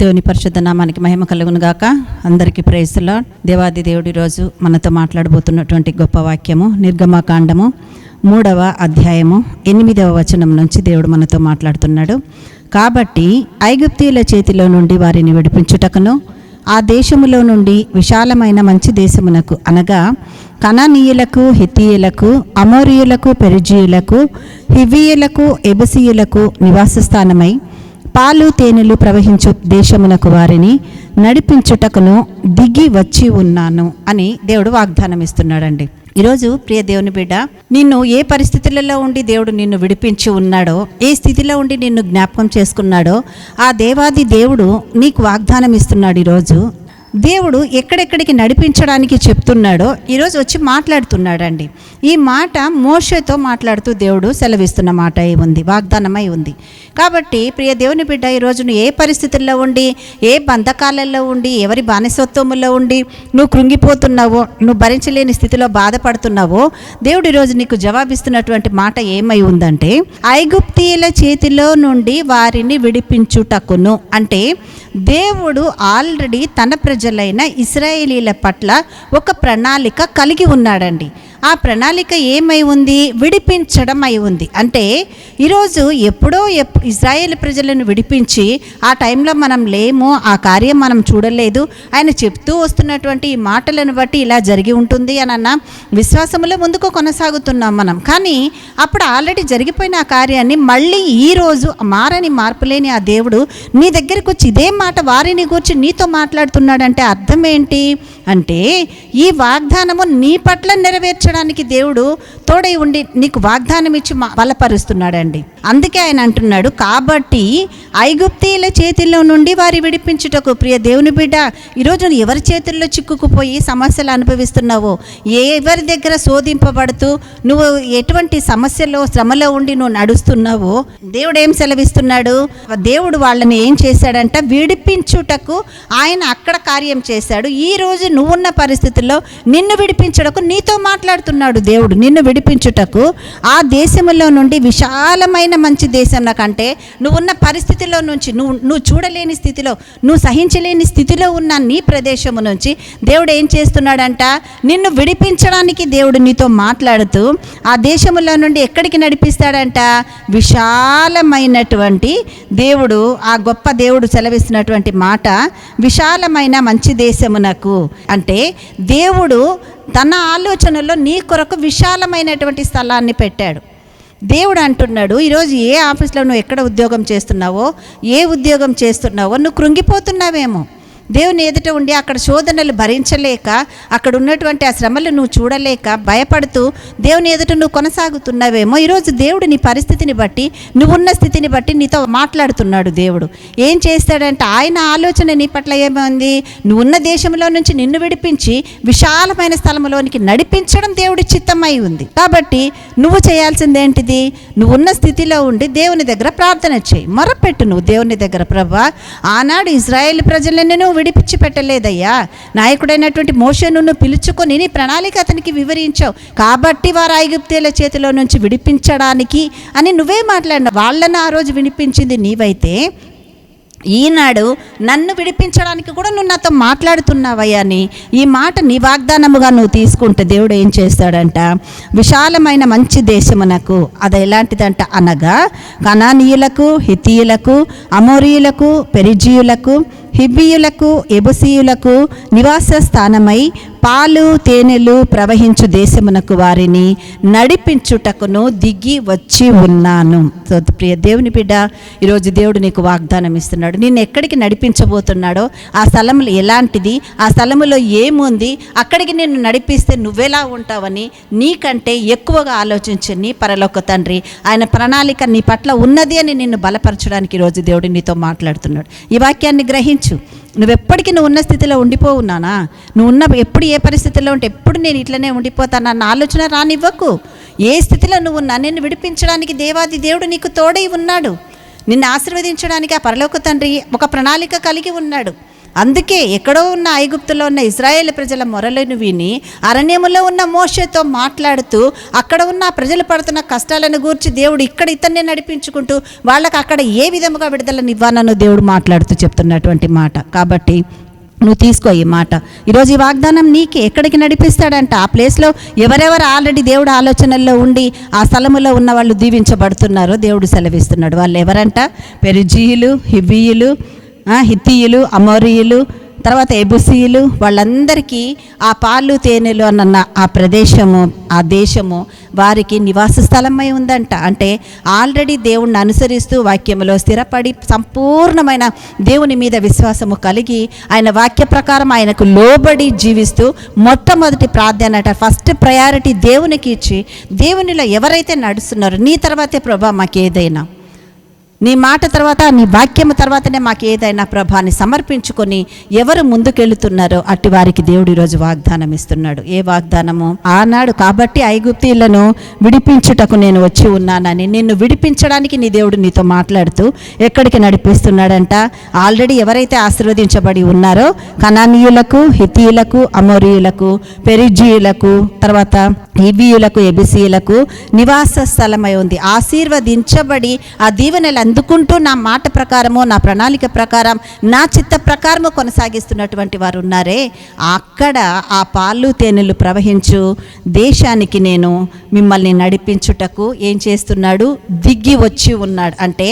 దేవుని పరిశుద్ధ నామానికి మహిమ కలుగును గాక. అందరికీ ప్రేసులా దేవాది దేవుడి రోజు మనతో మాట్లాడబోతున్నటువంటి గొప్ప వాక్యము నిర్గమకాండము మూడవ అధ్యాయము ఎనిమిదవ వచనం నుంచి దేవుడు మనతో మాట్లాడుతున్నాడు. కాబట్టి ఐగుప్తీయుల చేతిలో నుండి వారిని విడిపించుటకును ఆ దేశములో నుండి విశాలమైన మంచి దేశమునకు అనగా కనానీయులకు హితీయులకు అమోరియులకు పెరిజీయులకు హివీయులకు ఎబసీయులకు నివాస స్థానమై పాలు తేనెలు ప్రవహించు దేశమునకు వారిని నడిపించుటకును దిగి వచ్చి ఉన్నాను అని దేవుడు వాగ్దానం ఇస్తున్నాడండి ఈరోజు ప్రియ దేవుని బిడ్డ నిన్ను ఏ పరిస్థితులలో ఉండి దేవుడు నిన్ను విడిపించి ఉన్నాడో ఏ స్థితిలో ఉండి నిన్ను జ్ఞాపకం చేసుకున్నాడో ఆ దేవాది దేవుడు నీకు వాగ్దానం ఇస్తున్నాడు ఈరోజు. దేవుడు ఎక్కడెక్కడికి నడిపించడానికి చెప్తున్నాడో ఈరోజు వచ్చి మాట్లాడుతున్నాడండి. ఈ మాట మోషతో మాట్లాడుతూ దేవుడు సెలవిస్తున్న మాట అయి ఉంది? వాగ్దానమై ఉంది. కాబట్టి ప్రియ దేవుని బిడ్డ ఈరోజు నువ్వు ఏ పరిస్థితుల్లో ఉండి ఏ బంధకాలలో ఉండి ఎవరి బానిసత్వంలో ఉండి నువ్వు కృంగిపోతున్నావో నువ్వు భరించలేని స్థితిలో బాధపడుతున్నావో దేవుడు ఈరోజు నీకు జవాబిస్తున్నటువంటి మాట ఏమై ఉందంటే ఐగుప్తీయుల చేతిలో నుండి వారిని విడిపించుటకును. అంటే దేవుడు ఆల్రెడీ తన ప్రజ ప్రజలైన ఇస్రాయేలీల పట్ల ఒక ప్రణాళిక కలిగి ఉన్నాడండి. ఆ ప్రణాళిక ఏమై ఉంది? విడిపించడం అయి ఉంది అంటే ఈరోజు ఎప్పుడో ఎప్ ఇజ్రాయేల్ ప్రజలను విడిపించి ఆ టైంలో మనం లేము ఆ కార్యం మనం చూడలేదు ఆయన చెప్తూ వస్తున్నటువంటి ఈ మాటలను బట్టి ఇలా జరిగి ఉంటుంది అని అన్న విశ్వాసములో ముందుకు కొనసాగుతున్నాం మనం. కానీ అప్పుడు ఆల్రెడీ జరిగిపోయిన ఆ కార్యాన్ని మళ్ళీ ఈరోజు మారని మార్పులేని ఆ దేవుడు నీ దగ్గరకు వచ్చి ఇదే మాట వారిని గురించి నీతో మాట్లాడుతున్నాడంటే అర్థం ఏంటి? అంటే ఈ వాగ్దానము నీ పట్ల నెరవేర్చడానికి దేవుడు తోడై ఉండి నీకు వాగ్దానం ఇచ్చి బలపరుస్తున్నాడండి. అందుకే ఆయన అంటున్నాడు కాబట్టి ఐగుప్తీల చేతిలో నుండి వారి విడిపించుటకు ప్రియ దేవుని బిడ్డ ఈరోజు నువ్వు ఎవరి చేతుల్లో చిక్కుకుపోయి సమస్యలు అనుభవిస్తున్నావో? ఎవరి దగ్గర శోధింపబడుతూ నువ్వు ఎటువంటి సమస్యలో శ్రమలో ఉండి నువ్వు నడుస్తున్నావో? దేవుడు ఏం సెలవిస్తున్నాడు? దేవుడు వాళ్ళని ఏం చేశాడంట? విడిపించుటకు ఆయన అక్కడ కార్యం చేశాడు. ఈ రోజు నువ్వున్న పరిస్థితుల్లో నిన్ను విడిపించుటకు నీతో మాట్లాడుతున్నాడు దేవుడు. నిన్ను విడిపించుటకు ఆ దేశములో నుండి విశాలమైన మంచి దేశం నాకంటే నువ్వున్న పరిస్థితిలో నుంచి నువ్వు నువ్వు చూడలేని స్థితిలో నువ్వు సహించలేని స్థితిలో ఉన్న నీ ప్రదేశము నుంచి దేవుడు ఏం చేస్తున్నాడంట? నిన్ను విడిపించడానికి దేవుడు నీతో మాట్లాడుతూ ఆ దేశంలో నుండి ఎక్కడికి నడిపిస్తాడంట? విశాలమైనటువంటి దేవుడు ఆ గొప్ప దేవుడు సెలవిస్తున్నటువంటి మాట విశాలమైన మంచి దేశమునకు. అంటే దేవుడు తన ఆలోచనలో నీ కొరకు విశాలమైనటువంటి స్థలాన్ని పెట్టాడు. దేవుడు అంటున్నాడు ఈరోజు ఏ ఆఫీస్లో నువ్వు ఎక్కడ ఉద్యోగం చేస్తున్నావో ఏ ఉద్యోగం చేస్తున్నావో నువ్వు కృంగిపోతున్నావేమో. దేవుని ఎదుట ఉండి అక్కడ శోధనలు భరించలేక అక్కడ ఉన్నటువంటి ఆ శ్రమలు నువ్వు చూడలేక భయపడుతూ దేవుని ఎదుట నువ్వు కొనసాగుతున్నావేమో ఈరోజు దేవుడు నీ పరిస్థితిని బట్టి నువ్వున్న స్థితిని బట్టి నీతో మాట్లాడుతున్నాడు దేవుడు. ఏం చేస్తాడంటే ఆయన ఆలోచన నీ పట్ల ఏమైంది? నువ్వున్న దేశంలో నుంచి నిన్ను విడిపించి విశాలమైన స్థలంలోనికి నడిపించడం దేవుడి చిత్తమై ఉంది. కాబట్టి నువ్వు చేయాల్సింది ఏంటిది నువ్వున్న స్థితిలో ఉండి దేవుని దగ్గర ప్రార్థన చేయి. మొరపెట్టు నువ్వు దేవుని దగ్గర ప్రభా. ఆనాడు ఇజ్రాయేల్ ప్రజలను నువ్వు విడిపించి పెట్టలేదయ్యా. నాయకుడైనటువంటి మోషను నువ్వు పిలుచుకొని నీ ప్రణాళిక అతనికి వివరించావు. కాబట్టి వారు ఐగుప్తీల చేతిలో నుంచి విడిపించడానికి అని నువ్వే మాట్లాడిన వాళ్ళను ఆ రోజు విడిపించింది నీవైతే ఈనాడు నన్ను విడిపించడానికి కూడా నువ్వు నాతో మాట్లాడుతున్నావయ్యా అని ఈ మాట నీ వాగ్దానముగా నువ్వు తీసుకుంటే దేవుడు ఏం చేస్తాడంట? విశాలమైన మంచి దేశమునకు అది ఎలాంటిదంట అనగా కణానీయులకు హితీయులకు అమోరీయులకు పెరిజీయులకు హిబ్బియులకు ఎబుసీయులకు నివాస స్థానమై పాలు తేనెలు ప్రవహించు దేశమునకు వారిని నడిపించుటకును దిగి వచ్చి ఉన్నాను. సో ప్రియ దేవుని బిడ్డ ఈరోజు దేవుడు నీకు వాగ్దానం ఇస్తున్నాడు. నిన్ను ఎక్కడికి నడిపించబోతున్నాడో ఆ స్థలములు ఎలాంటిది ఆ స్థలములో ఏముంది అక్కడికి నిన్ను నడిపిస్తే నువ్వెలా ఉంటావని నీకంటే ఎక్కువగా ఆలోచించి నీ పరలోక తండ్రి. ఆయన ప్రణాళిక నీ పట్ల ఉన్నది అని నిన్ను బలపరచడానికి ఈరోజు దేవుడు నీతో మాట్లాడుతున్నాడు. ఈ వాక్యాన్ని గ్రహించు నువ్వెప్పటికీ నువ్వు ఉన్న స్థితిలో ఉండిపోవు నానా. నువ్వు ఉన్న ఎప్పుడు ఏ పరిస్థితిలో ఉంటే ఎప్పుడు నేను ఇట్లనే ఉండిపోతానన్న ఆలోచన రానివ్వకు. ఏ స్థితిలో నువ్వు ఉన్నా నిన్ను విడిపించడానికి దేవాది దేవుడు నీకు తోడై ఉన్నాడు. నిన్ను ఆశీర్వదించడానికి ఆ పరలోక తండ్రి ఒక ప్రణాళిక కలిగి ఉన్నాడు. అందుకే ఎక్కడో ఉన్న ఐగుప్తులో ఉన్న ఇజ్రాయేల్ ప్రజల మొరలను విని అరణ్యములో ఉన్న మోషతో మాట్లాడుతూ అక్కడ ఉన్న ప్రజలు పడుతున్న కష్టాలను గూర్చి దేవుడు ఇక్కడ ఇతన్ని నడిపించుకుంటూ వాళ్ళకి అక్కడ ఏ విధముగా విడుదలనివ్వానో దేవుడు మాట్లాడుతూ చెప్తున్నటువంటి మాట. కాబట్టి నువ్వు తీసుకో ఈ మాట. ఈరోజు ఈ వాగ్దానం నీకే ఎక్కడికి నడిపిస్తాడంట? ఆ ప్లేస్లో ఎవరెవరు ఆల్రెడీ దేవుడు ఆలోచనల్లో ఉండి ఆ స్థలములో ఉన్న వాళ్ళు దీవించబడుతున్నారో దేవుడు సెలవిస్తున్నాడు. వాళ్ళు ఎవరంట? పెరిజీయులు హివ్వీయులు హిత్తియులు అమోరియులు తర్వాత ఎబుసీయులు వాళ్ళందరికీ ఆ పాలు తేనెలు అన్న ఆ ప్రదేశము ఆ దేశము వారికి నివాస స్థలమై ఉందంట. అంటే ఆల్రెడీ దేవుణ్ణి అనుసరిస్తూ వాక్యములో స్థిరపడి సంపూర్ణమైన దేవుని మీద విశ్వాసము కలిగి ఆయన వాక్య ప్రకారం ఆయనకు లోబడి జీవిస్తూ మొట్టమొదటి ప్రాధాన్యత ఫస్ట్ ప్రయారిటీ దేవునికి ఇచ్చి దేవునిలో ఎవరైతే నడుస్తున్నారో నీ తర్వాతే ప్రభా మాకు ఏదైనా. నీ మాట తర్వాత నీ వాక్యము తర్వాతనే మాకు ఏదైనా ప్రభాని సమర్పించుకొని ఎవరు ముందుకెళ్తున్నారో అట్టి వారికి దేవుడు ఈరోజు వాగ్దానం ఇస్తున్నాడు. ఏ వాగ్దానము? ఆనాడు కాబట్టి ఐగుప్తీలను విడిపించుటకు నేను వచ్చి ఉన్నానని నిన్ను విడిపించడానికి నీ దేవుడు నీతో మాట్లాడుతూ ఎక్కడికి నడిపిస్తున్నాడంట? ఆల్రెడీ ఎవరైతే ఆశీర్వదించబడి ఉన్నారో కనానీయులకు హితీయులకు అమోరియులకు పెరిజీయులకు తర్వాత ఇబియులకు ఎబిసీయులకు నివాస స్థలమై ఉంది. ఆశీర్వదించబడి ఆ దీవెనలు అందుకుంటూ నా మాట ప్రకారము నా ప్రణాళిక ప్రకారం నా చిత్త ప్రకారము కొనసాగిస్తున్నటువంటి వారు ఉన్నారే అక్కడ ఆ పాలు తేనెలు ప్రవహించు దేశానికి నేను మిమ్మల్ని నడిపించుటకు ఏం చేస్తున్నాడు? దిగి వచ్చి ఉన్నాడు. అంటే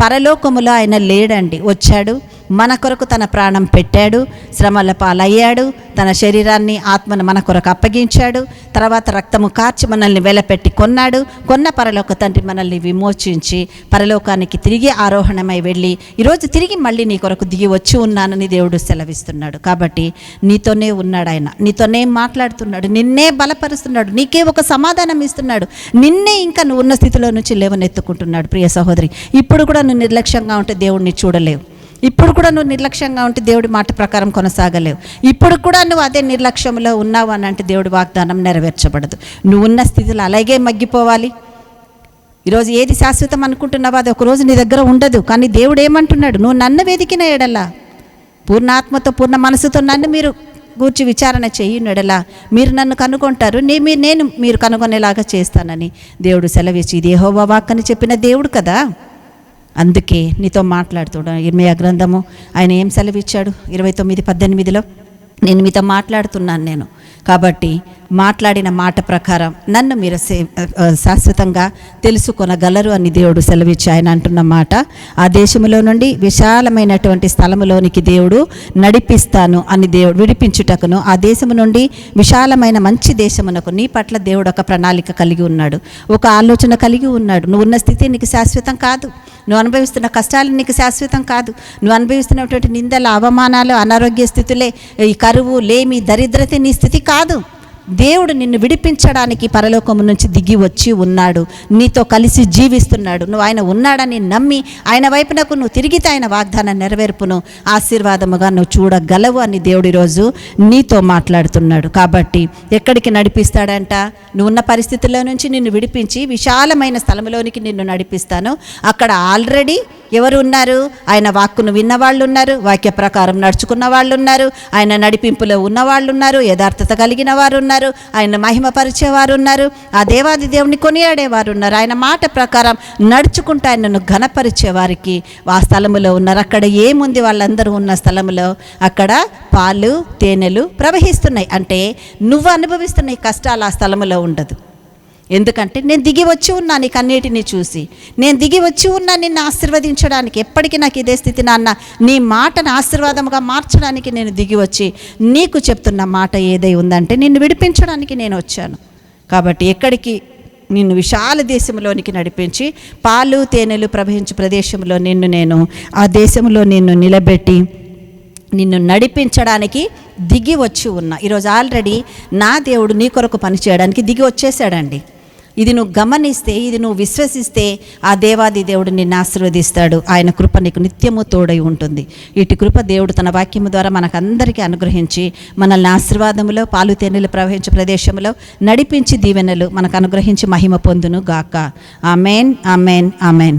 పరలోకములో ఆయన లేడండి. వచ్చాడు. మన కొరకు తన ప్రాణం పెట్టాడు శ్రమల పాలయ్యాడు తన శరీరాన్ని ఆత్మను మన కొరకు అప్పగించాడు తర్వాత రక్తము కార్చి మనల్ని వెలపెట్టి కొన్నాడు కొన్న పరలోక తండ్రి మనల్ని విమోచించి పరలోకానికి తిరిగి ఆరోహణమై వెళ్ళి ఈరోజు తిరిగి మళ్ళీ నీ కొరకు దిగి వచ్చి ఉన్నానని దేవుడు సెలవిస్తున్నాడు. కాబట్టి నీతోనే ఉన్నాడు ఆయన. నీతోనే మాట్లాడుతున్నాడు. నిన్నే బలపరుస్తున్నాడు. నీకే ఒక సమాధానం ఇస్తున్నాడు. నిన్నే ఇంకా నువ్వు ఉన్న స్థితిలో నుంచి లేవనెత్తుకుంటున్నాడు. ప్రియ సహోదరి ఇప్పుడు కూడా నువ్వు నిర్లక్ష్యంగా ఉంటే దేవుడిని చూడలేవు. ఇప్పుడు కూడా నువ్వు నిర్లక్ష్యంగా ఉంటే దేవుడి మాట ప్రకారం కొనసాగలేవు. ఇప్పుడు కూడా నువ్వు అదే నిర్లక్ష్యంలో ఉన్నావు అని అంటే దేవుడి వాగ్దానం నెరవేర్చబడదు. నువ్వు ఉన్న స్థితిలో అలాగే మగ్గిపోవాలి. ఈరోజు ఏది శాశ్వతం అనుకుంటున్నావో అది ఒకరోజు నీ దగ్గర ఉండదు. కానీ దేవుడు ఏమంటున్నాడు? నువ్వు నన్ను వెదికిన ఎడలా పూర్ణాత్మతో పూర్ణ మనసుతో నన్ను మీరు గూర్చి విచారణ చేయునడలా మీరు నన్ను కనుగొంటారు. నే మీరు నేను మీరు కనుగొనేలాగా చేస్తానని దేవుడు సెలవిచ్చి ఇది యెహోవా వాక్ అని చెప్పిన దేవుడు కదా. అందుకే నీతో మాట్లాడుతున్నా ఇర్మయ గ్రంథము ఆయన ఏం సెలవిచ్చాడు? ఇరవై తొమ్మిది పద్దెనిమిదిలో నేను మీతో మాట్లాడుతున్నాను నేను. కాబట్టి మాట్లాడిన మాట ప్రకారం నన్ను మీరు సే- శాశ్వతంగా తెలుసుకొనగలరు అని దేవుడు సెలవిచ్చి ఆయన అంటున్న మాట. ఆ దేశంలో నుండి విశాలమైనటువంటి స్థలములోనికి దేవుడు నడిపిస్తాను అని దేవుడు విడిపించుటకును ఆ దేశము నుండి విశాలమైన మంచి దేశమునకు నీ పట్ల దేవుడు ఒక ప్రణాళిక కలిగి ఉన్నాడు. ఒక ఆలోచన కలిగి ఉన్నాడు. నువ్వు ఉన్న స్థితి నీకు శాశ్వతం కాదు. నువ్వు అనుభవిస్తున్న కష్టాలు నీకు శాశ్వతం కాదు. నువ్వు అనుభవిస్తున్నటువంటి నిందల అవమానాలు అనారోగ్య స్థితులే ఈ కరువు లేమి దరిద్రత నీ స్థితి కాదు. దేవుడు నిన్ను విడిపించడానికి పరలోకము నుంచి దిగి వచ్చి ఉన్నాడు. నీతో కలిసి జీవిస్తున్నాడు. నువ్వు ఆయన ఉన్నాడని నమ్మి ఆయన వైపునకు నువ్వు తిరిగితే ఆయన వాగ్దానం నెరవేర్పును. ఆశీర్వాదముగా నువ్వు చూడగలవు అని దేవుడు ఈరోజు నీతో మాట్లాడుతున్నాడు. కాబట్టి ఎక్కడికి నడిపిస్తాడంట? నువ్వు ఉన్న పరిస్థితుల్లో నుంచి నిన్ను విడిపించి విశాలమైన స్థలంలోనికి నిన్ను నడిపిస్తాను. అక్కడ ఆల్రెడీ ఎవరు ఉన్నారు ఆయన వాక్కును విన్న వాళ్ళు ఉన్నారు వాక్య ప్రకారం నడుచుకున్న వాళ్ళు ఉన్నారు ఆయన నడిపింపులో ఉన్న వాళ్ళు ఉన్నారు యథార్థత కలిగిన వారు ఉన్నారు ఆయన మహిమపరిచేవారు ఉన్నారు ఆ దేవాది దేవుని కొనియాడేవారు ఉన్నారు ఆయన మాట ప్రకారం నడుచుకుంటూ ఆయనను ఘనపరిచే వారికి ఆ స్థలములో ఉన్నారు. అక్కడ ఏముంది? వాళ్ళందరూ ఉన్న స్థలములో అక్కడ పాలు తేనెలు ప్రవహిస్తున్నాయి. అంటే నువ్వు అనుభవిస్తున్న కష్టాలు ఆ స్థలములో ఉండదు. ఎందుకంటే నేను దిగి వచ్చి ఉన్నా నీకు అన్నిటిని చూసి. నేను దిగి వచ్చి ఉన్నా నిన్ను ఆశీర్వదించడానికి. ఎప్పటికీ నాకు ఇదే స్థితి నాన్న. నీ మాటను ఆశీర్వాదముగా మార్చడానికి నేను దిగి వచ్చి నీకు చెప్తున్న మాట ఏదై ఉందంటే నిన్ను విడిపించడానికి నేను వచ్చాను. కాబట్టి ఎక్కడికి నిన్ను విశాల దేశంలోనికి నడిపించి పాలు తేనెలు ప్రవహించు ప్రదేశంలో నిన్ను నేను ఆ దేశంలో నిన్ను నిలబెట్టి నిన్ను నడిపించడానికి దిగి వచ్చి ఉన్నా. ఈరోజు ఆల్రెడీ నా దేవుడు నీ కొరకు పని చేయడానికి దిగి వచ్చేసాడండి ఇది నువ్వు గమనిస్తే ఇది నువ్వు విశ్వసిస్తే ఆ దేవాది దేవుడు నిన్ను ఆశీర్వదిస్తాడు. ఆయన కృప నీకు నిత్యము తోడై ఉంటుంది. ఇటు కృప దేవుడు తన వాక్యము ద్వారా మనకందరికీ అనుగ్రహించి మనల్ని ఆశీర్వాదములో పాలు తేనెలు ప్రవహించే ప్రదేశంలో నడిపించి దీవెనలు మనకు అనుగ్రహించి మహిమ పొందును గాక ఆమెన్ ఆమెన్ ఆమెన్.